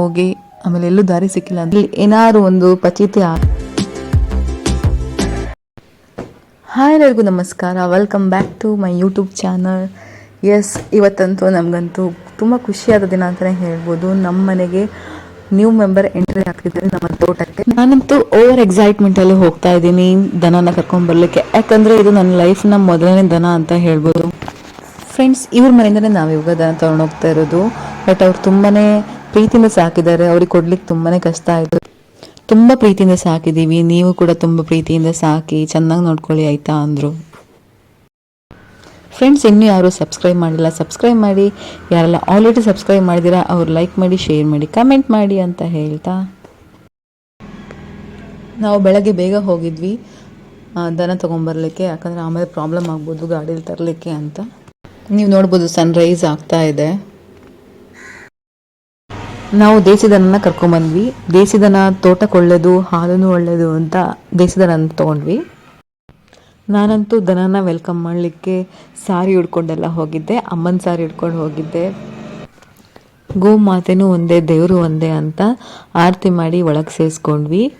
ಹೋಗಿ ಆಮೇಲೆ ಎಲ್ಲೂ ದಾರಿ ಸಿಕ್ಕಿಲ್ಲ ಅಂದ್ರೆ ಏನಾದ್ರು ಒಂದು ಪಚಿತಿ ಹಾಯ್ ಎಲ್ಲರಿಗೂ ನಮಸ್ಕಾರ. Welcome back to my YouTube channel yes ಇವತ್ತಂತೂ ನಮಗಂತೂ ತುಂಬ ಖುಷಿಯಾದ ದಿನ ಅಂತಲೇ ಹೇಳ್ಬೋದು. ನಮ್ಮ ಮನೆಗೆ ನ್ಯೂ ಮೆಂಬರ್ ಎಂಟ್ರಿ ಆಗ್ತಿದ್ದಾರೆ ನಮ್ಮ ತೋಟಕ್ಕೆ. ನಾನಂತೂ ಓವರ್ ಎಕ್ಸೈಟ್ಮೆಂಟ್ ಅಲ್ಲಿ ಹೋಗ್ತಾ ಇದ್ದೀನಿ ದನನ ಕರ್ಕೊಂಡ್ ಯಾಕಂದರೆ ಇದು ನನ್ನ ಲೈಫ್ನ ಮೊದಲನೇ ದನ ಅಂತ ಹೇಳ್ಬೋದು. ಫ್ರೆಂಡ್ಸ್ ಇವ್ರ ಮನೆಯಿಂದಲೇ ನಾವು ಇವಾಗ ದನ ತಗೊಂಡು ಹೋಗ್ತಾ ಇರೋದು. ಬಟ್ ಅವ್ರು ತುಂಬಾನೇ ಪ್ರೀತಿಯಿಂದ ಸಾಕಿದ್ದಾರೆ. ಅವ್ರಿಗೆ ಕೊಡ್ಲಿಕ್ಕೆ ತುಂಬಾನೇ ಕಷ್ಟ ಆಯ್ತು. ತುಂಬಾ ಪ್ರೀತಿಯಿಂದ ಸಾಕಿದ್ದೀವಿ. ನೀವು ಕೂಡ ತುಂಬಾ ಪ್ರೀತಿಯಿಂದ ಸಾಕಿ, ಚೆನ್ನಾಗಿ ನೋಡ್ಕೊಳ್ಳಿ ಆಯ್ತಾ ಅಂದ್ರು. ಫ್ರೆಂಡ್ಸ್ ಇನ್ನೂ ಯಾರು ಸಬ್ಸ್ಕ್ರೈಬ್ ಮಾಡಿಲ್ಲ. ಸಬ್ಸ್ಕ್ರೈಬ್ ಮಾಡಿ. ಯಾರೆಲ್ಲ ಆಲ್ರೆಡಿ ಸಬ್ಸ್ಕ್ರೈಬ್ ಮಾಡಿದ್ದೀರಾ, ಅವ್ರು ಲೈಕ್ ಮಾಡಿ ಶೇರ್ ಮಾಡಿ ಕಮೆಂಟ್ ಮಾಡಿ ಅಂತ ಹೇಳ್ತಾ. ನಾವು ಬೆಳಗ್ಗೆ ಬೇಗ ಹೋಗಿದ್ವಿ. ದನ ತೊಗೊಂಬರ್ಲಿಕ್ಕೆ. ಯಾಕಂದರೆ ಆಮೇಲೆ ಪ್ರಾಬ್ಲಮ್ ಆಗ್ಬೋದು, ಗಾಡೀಲಿ ತರಲಿಕ್ಕೆ ಅಂತ. ನೀವು ನೋಡ್ಬೋದು ಸನ್ರೈಸ್ ಆಗ್ತಾ ಇದೆ. ನಾವು ದೇಸಿದನನ್ನ ಕರ್ಕೊಂಬಂದ್ವಿ. ದೇಸಿದನ ತೋಟಕ್ಕೆ ಒಳ್ಳೇದು ಹಾಲೂ ಒಳ್ಳೇದು ಅಂತ ದೇಸಿದನ ತಗೊಂಡ್ವಿ. ನಾನಂತೂ ದನನ ವೆಲ್ಕಮ್ ಮಾಡಲಿಕ್ಕೆ ಸಾರಿ ಹಿಡ್ಕೊಂಡೆಲ್ಲ ಹೋಗಿದ್ದೆ. ಅಮ್ಮನ ಸಾರಿ ಹಿಡ್ಕೊಂಡು ಹೋಗಿದ್ದೆ. ಗೋಮಾತೆನೂ ಒಂದೇ, ದೇವರು ಒಂದೇ ಅಂತ ಆರತಿ ಮಾಡಿ ಒಳಗೆ ಸೇರಿಸ್ಕೊಂಡ್ವಿ.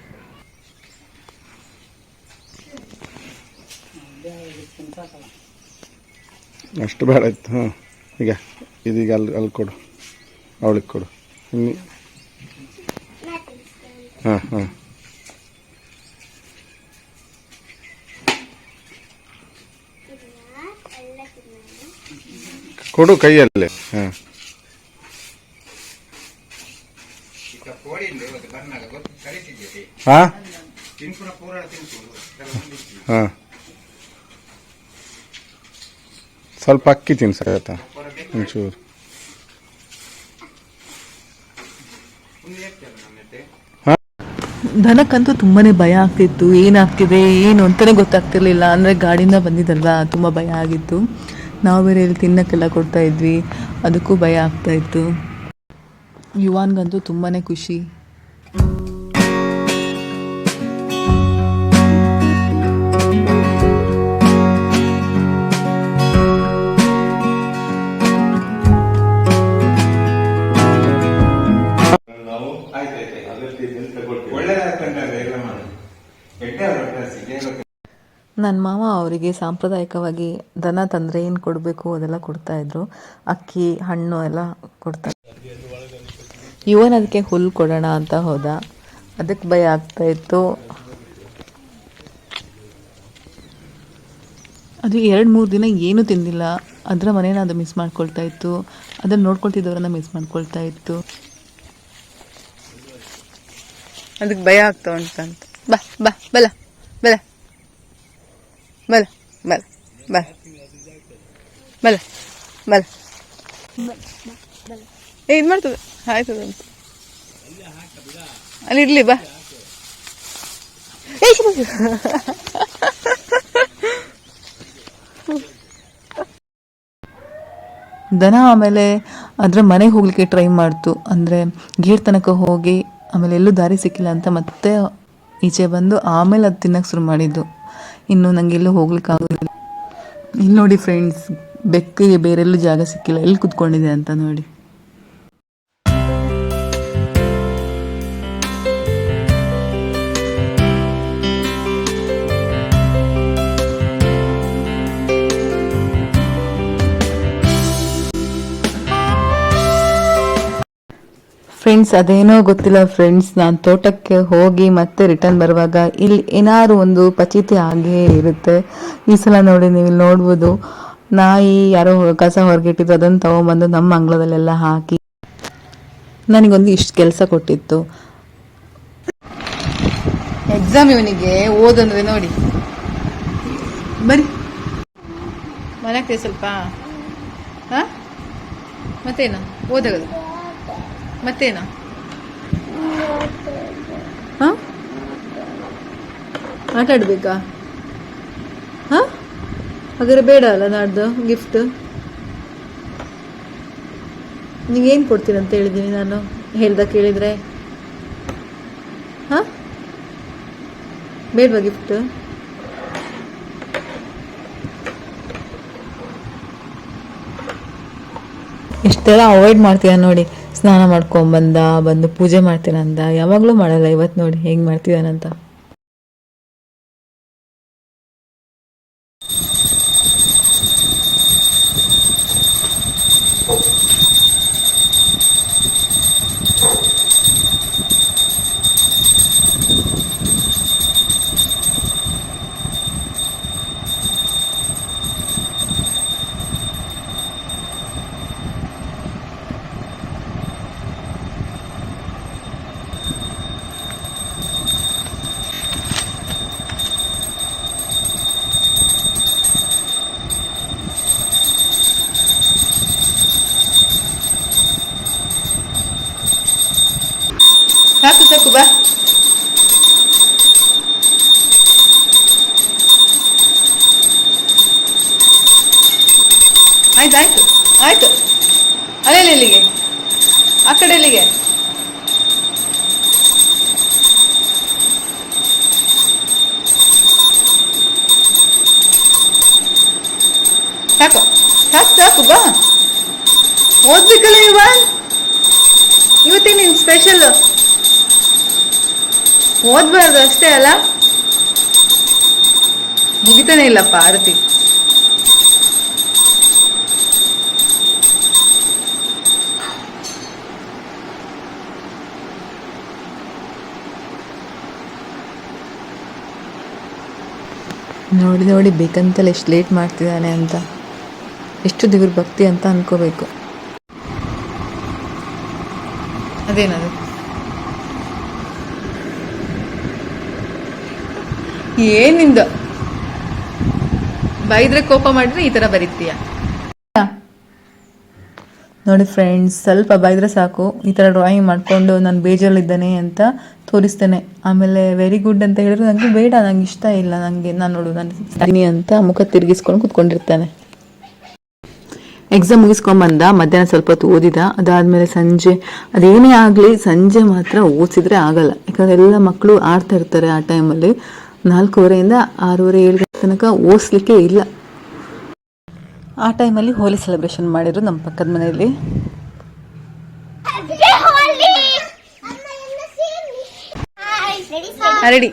ಅಷ್ಟು ಬೇಡ ಆಯ್ತು ಹಾಂ ಈಗ, ಇದೀಗ ಅಲ್ಲಿ ಅಲ್ಲಿ ಕೊಡು. ಅವಳಿಗೆ ಕೊಡು. ಹಾಂ ಹಾಂ. ಕೊಡು ಕೈಯಲ್ಲಿ ಹಾಂ. ಹಾಂ? ಹಾಂ. ಸ್ವಲ್ಪ ಅಕ್ಕಿ ತಿನ್ಸಕತ್ತ ಒಂಚೂರು. ದನಕ್ಕಂತೂ ತುಂಬಾನೇ ಭಯ ಆಗ್ತಿತ್ತು. ಏನಾಗ್ತಿದೆ, ಏನು ಅಂತಾನೆ ಗೊತ್ತಾಗ್ತಿರ್ಲಿಲ್ಲ. ಅಂದ್ರೆ ಗಾಡಿಯಿಂದ ಬಂದಿದ್ದಲ್ವಾ? ತುಂಬಾ ಭಯ ಆಗಿತ್ತು. ನಾವು ಬೇರೆ ಇಲ್ಲಿ ತಿನ್ನಕ್ಕೆಲ್ಲ ಕೊಡ್ತಾ ಇದ್ವಿ. ಅದಕ್ಕೂ ಭಯ ಆಗ್ತಾ ಇತ್ತು. ಯುವಾನ್ಗಂತೂ ತುಂಬಾನೇ ಖುಷಿ. ನನ್ನ ಮಾವ ಅವರಿಗೆ ಸಾಂಪ್ರದಾಯಿಕವಾಗಿ ದನ ತಂದರೆ ಏನು ಕೊಡಬೇಕು ಅದೆಲ್ಲ ಕೊಡ್ತಾ ಇದ್ರು. ಅಕ್ಕಿ ಹಣ್ಣು ಎಲ್ಲ ಕೊಡ್ತಾ ಇವನ್ ಅದಕ್ಕೆ ಹುಲ್ಲು ಕೊಡೋಣ ಅಂತ ಹೋದ. ಅದಕ್ಕೆ ಭಯ ಆಗ್ತಾ ಇತ್ತು. ಅದು ಎರಡು ಮೂರು ದಿನ ಏನೂ ತಿಂದಿಲ್ಲ. ಅದರ ಮನೇನ ಅದು ಮಿಸ್ ಮಾಡ್ಕೊಳ್ತಾ ಇತ್ತು. ಅದನ್ನು ನೋಡ್ಕೊಳ್ತಿದ್ದವರನ್ನ ಮಿಸ್ ಮಾಡ್ಕೊಳ್ತಾ ಇತ್ತು. ಅದಕ್ಕೆ ಭಯ ಆಗ್ತಾ ಉಂಟಂತ. ಬಾ ಬಾ ಬಲ. ಬಲ ಬಲ ಬಲ ಬಲ ಬಲ ಬಲ ಏ, ಇದು ಮಾಡ್ತದೆ. ಆಯ್ತದ ಅಲ್ಲಿ ಇರ್ಲಿ, ಬಾ. ದನ ಆಮೇಲೆ ಅದರ ಮನೆಗೆ ಹೋಗ್ಲಿಕ್ಕೆ ಟ್ರೈ ಮಾಡ್ತು. ಅಂದರೆ ಗೇಟ್ ತನಕ ಹೋಗಿ ಆಮೇಲೆ ಎಲ್ಲೂ ದಾರಿ ಸಿಕ್ಕಿಲ್ಲ ಅಂತ ಮತ್ತೆ ಈಚೆ ಬಂದು ಆಮೇಲೆ ಅದು ತಿನ್ನಕ್ಕೆ ಶುರು ಮಾಡಿದ್ದು. ಇನ್ನು ನಂಗೆ ಎಲ್ಲೂ ಹೋಗ್ಲಿಕ್ಕೆ ಆಗೋದಿಲ್ಲ. ಇಲ್ಲಿ ನೋಡಿ ಫ್ರೆಂಡ್ಸ್ ಬೆಕ್ಕಿಗೆ ಬೇರೆಲ್ಲೂ ಜಾಗ ಸಿಕ್ಕಿಲ್ಲ. ಎಲ್ಲಿ ಕುತ್ಕೊಂಡಿದೆ ಅಂತ ನೋಡಿ. ಫ್ರೆಂಡ್ಸ್ ಅದೇನೋ ಗೊತ್ತಿಲ್ಲ ಫ್ರೆಂಡ್ಸ್ ನಾನು ತೋಟಕ್ಕೆ ಹೋಗಿ ಮತ್ತೆ ರಿಟರ್ನ್ ಬರುವಾಗ ಇಲ್ಲಿ ಏನಾದ್ರು ಒಂದು ಪಚಿತಿ ಆಗೇ ಇರುತ್ತೆ. ಈ ಸಲ ನೋಡಿ ನೀವು ಇಲ್ಲಿ ನೋಡ್ಬೋದು. ನಾಯಿ ಯಾರೋ ಕಸ ಹೊರಗಿಟ್ಟಿದ್ದು, ಅದನ್ನು ತಗೊಂಬಂದು ನಮ್ಮ ಅಂಗಳದಲ್ಲೆಲ್ಲ ಹಾಕಿ. ನನಗೊಂದು ಇಷ್ಟು ಕೆಲಸ ಕೊಟ್ಟಿತ್ತು. ಎಕ್ಸಾಮ್ ಇವನಿಗೆ ಓದಂದ್ರೆ ನೋಡಿ. ಬರಿ ಮನೆಗೆ ಸ್ವಲ್ಪ? ಹಾ? ಮತ್ತೇನು? ಮತ್ತೇನು? ಹಾಂ? ಆಟ ಹಾ ಹಾಂ? ಹಾಗಾದ್ರೆ ಬೇಡ ಅಲ್ಲ ನಾಡ್ದು ಗಿಫ್ಟ್ ಏನು ಕೊಡ್ತೀನಿ ಅಂತ ಹೇಳಿದ್ದೀನಿ ನಾನು, ಹೇಳ್ದ ಕೇಳಿದರೆ. ಹಾಂ? ಬೇಡವಾ ಗಿಫ್ಟ್ ಇಷ್ಟೆಲ್ಲ ಅವಾಯ್ಡ್ ಮಾಡ್ತೀಯ ನೋಡಿ. ಸ್ನಾನ ಮಾಡ್ಕೊಂಬಂದ ಬಂದು ಪೂಜೆ ಮಾಡ್ತೀನಂದ ಯಾವಾಗಲೂ ಮಾಡಲ್ಲ ಇವತ್ತು ನೋಡಿ ಹೆಂಗೆ ಮಾಡ್ತಿದ್ದಾನಂತ. ಸಾಕು ಬಾ ಆಯ್ತು ಆಯ್ತು ಅಲ್ಲೆಲ್ಲ ಇಲ್ಲಿಗೆ. ಆ ಕಡೆ ಎಲ್ಲಿಗೆ ಸಾಕು ಸಾಕು ಸಾಕು ಬಾ ಓದ್ಬೇಕಲ್ಲ ಇವ ಇವತ್ತೇ ನಿನ್ ಸ್ಪೆಷಲ್ ಓದ್ಬಾರ್ದು ಅಷ್ಟೇ ಅಲ್ಲ? ಮುಗಿತಾನೆ ಇಲ್ಲಪ್ಪ ಆರತಿ. ನೋಡಿ ನೋಡಿ ಬೇಕಂತಲೇ ಎಷ್ಟು ಲೇಟ್ ಮಾಡ್ತಿದ್ದಾನೆ ಅಂತ. ಎಷ್ಟು ದೇವ್ರ ಭಕ್ತಿ ಅಂತ ಅನ್ಕೋಬೇಕು. ಅದೇನದು? ಏನಿಂದ? ಬೈದ್ರೆ ಕೋಪ ಮಾಡಿದ್ರೆ ಈ ತರ ಬರೀತೀಯ. ನೋಡಿ ಫ್ರೆಂಡ್ಸ್ ಸ್ವಲ್ಪ ಬೈದ್ರೆ ಸಾಕು. ಈ ಥರ ಡ್ರಾಯಿಂಗ್ ಮಾಡಿಕೊಂಡು ನಾನು ಬೇಜಾರಲ್ಲಿದ್ದಾನೆ ಅಂತ ತೋರಿಸ್ತೇನೆ. ಆಮೇಲೆ ವೆರಿ ಗುಡ್ ಅಂತ ಹೇಳಿದ್ರೆ ನನಗೆ ಬೇಡ, ನಂಗೆ ಇಷ್ಟ ಇಲ್ಲ. ನನಗೆ ನಾನು ನೋಡು, ನಾನು ಅಂತ ಮುಖ ತಿರುಗಿಸ್ಕೊಂಡು ಕುತ್ಕೊಂಡಿರ್ತಾನೆ. ಎಕ್ಸಾಮ್ ಮುಗಿಸ್ಕೊಂಬಂದ ಮಧ್ಯಾಹ್ನ ಸ್ವಲ್ಪ ಹೊತ್ತು ಓದಿದ. ಅದಾದ್ಮೇಲೆ ಸಂಜೆ, ಅದೇನೇ ಆಗಲಿ, ಸಂಜೆ ಮಾತ್ರ ಓದಿಸಿದ್ರೆ ಆಗಲ್ಲ. ಯಾಕಂದ್ರೆ ಎಲ್ಲ ಮಕ್ಕಳು ಆಡ್ತಾ ಇರ್ತಾರೆ ಆ ಟೈಮಲ್ಲಿ ನಾಲ್ಕೂವರೆಯಿಂದ ಆರೂವರೆ ಏಳು ಗಂಟೆ ತನಕ ಓಸ್ಲಿಕ್ಕೆ ಇಲ್ಲ. ಆ ಟೈಮಲ್ಲಿ ಹೋಲಿ ಸೆಲೆಬ್ರೇಷನ್ ಮಾಡಿದ್ರು ನಮ್ಮ ಪಕ್ಕದ ಮನೆಯಲ್ಲಿ? ರೆಡಿ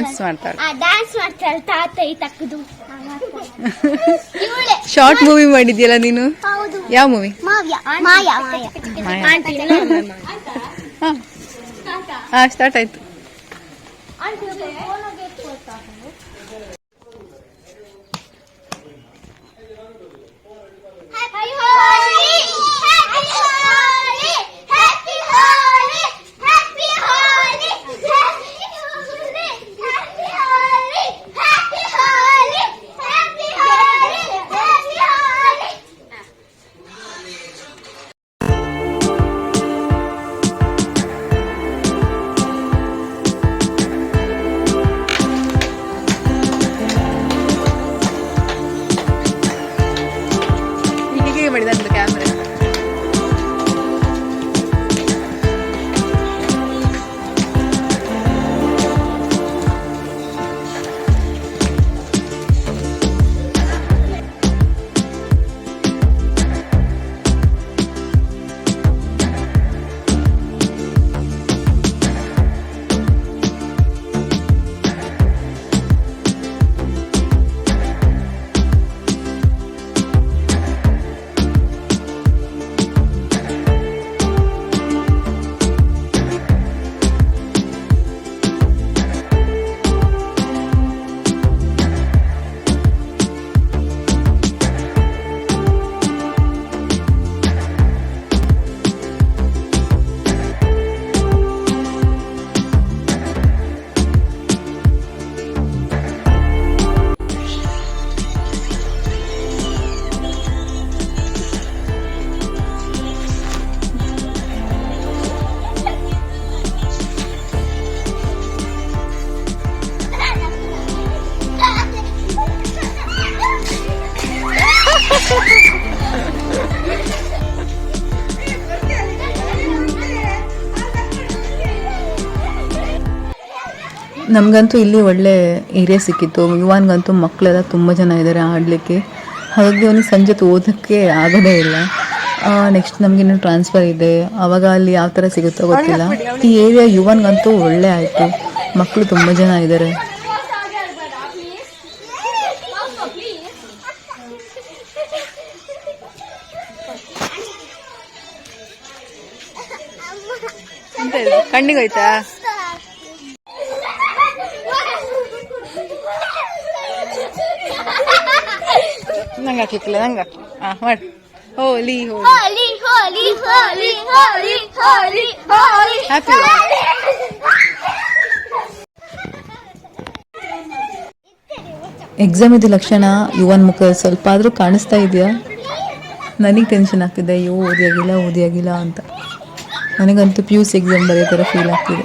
ಗೊತ್ತುಂಟಲ್ಲ reels Dance ಅಲ್ಲಿ. ಮಾಡ್ತಾಳೆ. ಆ ಡ್ಯಾನ್ಸ್ ಮಾಡ್ತಾಳೆ ತಾತ ಈ ತಕ್ಕದು ಇವಳೆ ಶಾರ್ಟ್ ಮೂವಿ ಮಾಡಿದ್ಯಲ್ಲ ನೀನು ಹೌದು ಯಾವ ಮೂವಿ ಮಾವ್ಯ ಮಾಯಾ ಮಾಯಾ. ಆಂಟಿ ಹಾ ಹಾ ಸ್ಟಾರ್ಟ್ ಆಯ್ತು Happy Holi! Happy Holi! ನಮಗಂತೂ ಇಲ್ಲಿ ಒಳ್ಳೆ ಏರಿಯಾ ಸಿಕ್ಕಿತ್ತು. ಯುವಾನ್ಗಂತೂ ಮಕ್ಕಳೆಲ್ಲ ತುಂಬ ಜನ ಇದ್ದಾರೆ ಆಡಲಿಕ್ಕೆ. ಹಾಗಾಗಿ ಅವನಿಗೆ ಸಂಜೆ ಓದೋಕ್ಕೆ ಆಗೋದೇ ಇಲ್ಲ. ನೆಕ್ಸ್ಟ್ ನಮಗಿನ್ನು ಟ್ರಾನ್ಸ್ಫರ್ ಇದೆ. ಆವಾಗ ಅಲ್ಲಿ ಯಾವ ಥರ ಸಿಗುತ್ತೋ ಗೊತ್ತಿಲ್ಲ. ಈ ಏರಿಯಾ ಯುವನ್ಗಂತೂ ಒಳ್ಳೆ ಆಯಿತು. ಮಕ್ಕಳು ತುಂಬ ಜನ ಇದ್ದಾರೆ ಕಣ್ಣಿಗೆ ಹೋಯ್ತಾ? ನಂಗೆ ಹಾಕಿಕ್ಕಿಲ್ಲ ನಂಗೆ ಹಾಕಿ. ಹಾಂ ಮಾಡಿ. ಹೋಲಿ ಹೋಲಿ ಹೋಲಿ ಹೋಲಿ ಹೋಲಿ ಹೋಲಿ ಹೋಲಿ ಎಕ್ಸಾಮ್ ಇದು ಲಕ್ಷಣ ಯುವನ್ ಮುಖ ಸ್ವಲ್ಪ ಆದರೂ ಕಾಣಿಸ್ತಾ ಇದೆಯಾ? ನನಗೆ ಟೆನ್ಷನ್ ಆಗ್ತಿದೆ. ಅಯ್ಯೋ ಓದಿಯಾಗಿಲ್ಲ ಓದಿಯಾಗಿಲ್ಲ ಅಂತ. ನನಗಂತೂ ಪಿ ಯು ಸಿ ಎಕ್ಸಾಮ್ ಬರೆಯೋ ಥರ ಫೀಲ್ ಆಗ್ತಿದೆ.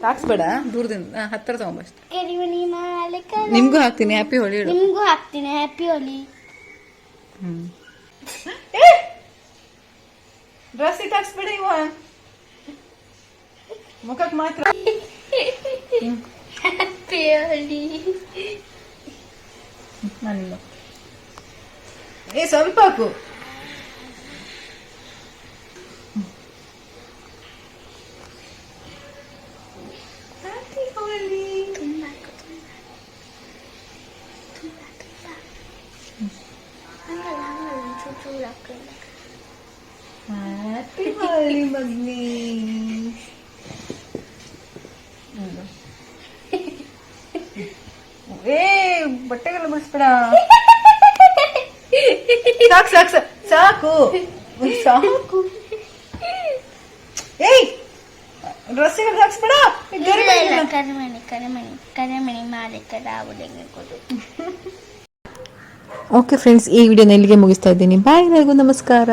ಹಾಕ್ಸ್ಬೇಡ ದೂರದಿಂದ. ಹತ್ತಿರ ತಗೊಂಬಷ್ಟು ನಿಮಗೂ ಹಾಕ್ತೀನಿ ಹ್ಯಾಪಿ ಹೋಳಿ ಹೇಳು. ನಿಮ್ಗೂ ಹಾಕ್ತೀನಿ ಹ್ಯಾಪಿ ಹೋಳಿ ಡ್ರೆಸ್ ಇಟ್ಟು ಹಾಕ್ಸ್ಬೇಡ ಇವ. ಮುಖಕ್ಕೆ ಮಾತ್ರ. ಹ್ಯಾಪಿ ಹೋಳಿ ಏ ಸ್ವಲ್ಪ ಹಾಕು ಹ್ಯಾಪಿ ಹೋಳಿ ಮಗ್ನಿ ಏ ಬಟ್ಟೆಗೆಲ್ಲ ಬಿಡಿಸ್ಬೇಡ ಸಾಕು ಸಾಕು ಸಾಕು ಸಾಕು. ಏಯ್ ಡ್ರೆಸ್ಸಿಗೆ ಹಾಕ್ಸ್ಬೇಡ. ಕರಿಮಣಿ ಕರಿಮಣಿ ಕರಿಮಣಿ ಮಾಲೀಕ ರಾಹುಲಿಗೆ ಕೊಡು ಓಕೆ ಫ್ರೆಂಡ್ಸ್ ಈ ವಿಡಿಯೋನ ಇಲ್ಲಿಗೆ ಮುಗಿಸ್ತಾ ಇದ್ದೀನಿ. ಬಾಯ್ ಎಲ್ಲರಿಗೂ ನಮಸ್ಕಾರ.